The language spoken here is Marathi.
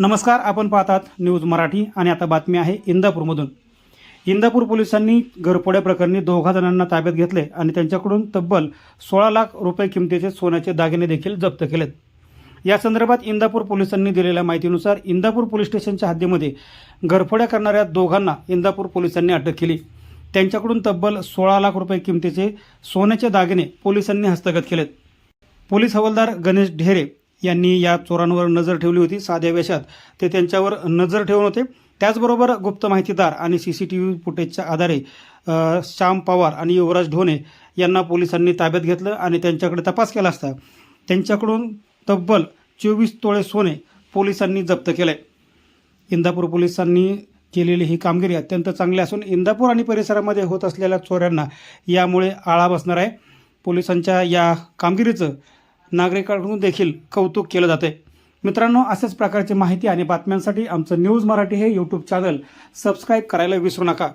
नमस्कार आपण पाहतात न्यूज मराठी आणि आता बातमी आहे इंदापूरमधून. इंदापूर पोलिसांनी घरफोड्या प्रकरणी दोघा जणांना ताब्यात घेतले आणि त्यांच्याकडून तब्बल सोळा लाख रुपये किमतीचे सोन्याचे दागिने देखील जप्त केलेत. या संदर्भात इंदापूर पोलिसांनी दिलेल्या माहितीनुसार इंदापूर पोलीस स्टेशनच्या हद्दीमध्ये घरफोड्या करणाऱ्या दोघांना इंदापूर पोलिसांनी अटक केली. त्यांच्याकडून तब्बल सोळा लाख रुपये किमतीचे सोन्याचे दागिने पोलिसांनी हस्तगत केलेत. पोलीस हवालदार गणेश ढेरे यांनी या चोरांवर नजर ठेवली होती साध्या वेशात. ते त्यांच्यावर नजर ठेवून होते. त्याचबरोबर गुप्त माहितीदार आणि सी सी टी व्ही फुटेजच्या आधारे श्याम पवार आणि युवराज ढोणे यांना पोलिसांनी ताब्यात घेतलं आणि त्यांच्याकडे तपास केला असता. त्यांच्याकडून तब्बल चोवीस तोळे सोने पोलिसांनी जप्त केले. इंदापूर पोलिसांनी केलेली ही कामगिरी अत्यंत चांगली असून इंदापूर आणि परिसरामध्ये होत असलेल्या चोऱ्यांना यामुळे आळा बसणार आहे. पोलिसांच्या या कामगिरीचं नागरिकांकडून देखील कौतुक केलं जाते मित्रांनो अशाच प्रकारची माहिती आणि बातम्यांसाठी आमचं न्यूज मराठी हे यूट्यूब चॅनल सबस्क्राईब करायला विसरू नका.